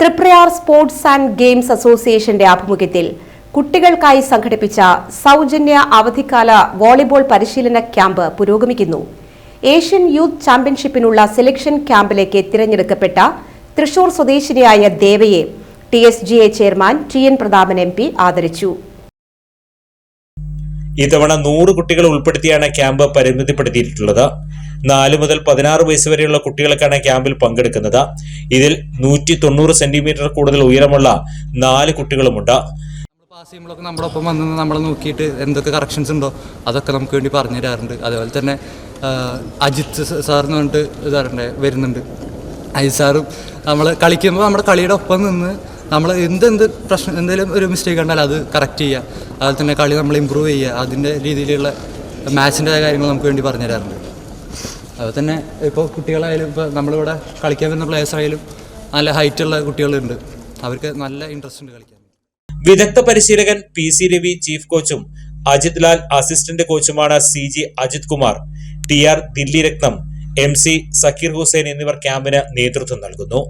Triprayar sports and games അസോസിയേഷന്റെ ആഭിമുഖ്യത്തിൽ കുട്ടികൾക്കായി സംഘടിപ്പിച്ച സൗജന്യ അവധിക്കാല വോളിബോൾ പരിശീലന ക്യാമ്പ് പുരോഗമിക്കുന്നു. ഏഷ്യൻ യൂത്ത് ചാമ്പ്യൻഷിപ്പിനുള്ള സെലക്ഷൻ ക്യാമ്പിലേക്ക് തിരഞ്ഞെടുക്കപ്പെട്ട തൃശൂർ സ്വദേശിനിയായ ദേവയെ T S G A chairman T N Prathapan M P ആദരിച്ചു. ഇത്തവണ നൂറ് കുട്ടികളെ ഉൾപ്പെടുത്തിയാണ് ക്യാമ്പ് പരിമിതിപ്പെടുത്തിയിട്ടുള്ളത്. നാല് മുതൽ പതിനാറ് വയസ്സ് വരെയുള്ള കുട്ടികൾക്കാണ് ക്യാമ്പിൽ പങ്കെടുക്കുന്നത്. ഇതിൽ നൂറ്റി തൊണ്ണൂറ് സെന്റിമീറ്റർ കൂടുതൽ ഉയരമുള്ള നാല് കുട്ടികളുമുണ്ട്. പാസ് ചെയ്യുമ്പോഴൊക്കെ നമ്മുടെ വന്ന് നമ്മളെ നോക്കിയിട്ട് എന്തൊക്കെ കറക്ഷൻസ് ഉണ്ടോ അതൊക്കെ നമുക്ക് വേണ്ടി പറഞ്ഞു തരാറുണ്ട്. അതുപോലെ തന്നെ അജിത് അജിത്ത് സ- സാർ എന്ന് പറഞ്ഞിട്ട് ഇതാറുണ്ട് വരുന്നുണ്ട്. അജിത് സാറും നമ്മൾ കളിക്കുമ്പോൾ നമ്മുടെ കളിയുടെ ഒപ്പം നിന്ന് നമ്മൾ എന്തെന്ത് പ്രശ്നം എന്തെങ്കിലും ഒരു മിസ്റ്റേക്ക് ഉണ്ടെങ്കിൽ അത് കറക്റ്റ് ചെയ്യുക. അതുപോലെ തന്നെ കളി നമ്മൾ ഇമ്പ്രൂവ് ചെയ്യുക. അതിന്റെ രീതിയിലുള്ള മാച്ചിന്റെ കാര്യങ്ങൾ നമുക്ക് വേണ്ടി പറഞ്ഞു തരാറുണ്ട്. അതുപോലെ തന്നെ ഇപ്പോൾ കുട്ടികളായാലും ഇപ്പോൾ നമ്മളിവിടെ കളിക്കാൻ വരുന്ന പ്ലേയേഴ്സ് ആയാലും നല്ല ഹൈറ്റുള്ള കുട്ടികളുണ്ട്. അവർക്ക് നല്ല ഇൻട്രസ്റ്റ് ഉണ്ട് കളിക്കാൻ. വിദഗ്ധ പരിശീലകൻ പി സി രവി ചീഫ് കോച്ചും Ajith Lal assistant കോച്ചുമാണ് C G Ajith Kumar. T R Dilli Rathnam M C Zakir Hussain എന്നിവർ ക്യാമ്പിന് നേതൃത്വം നൽകുന്നു.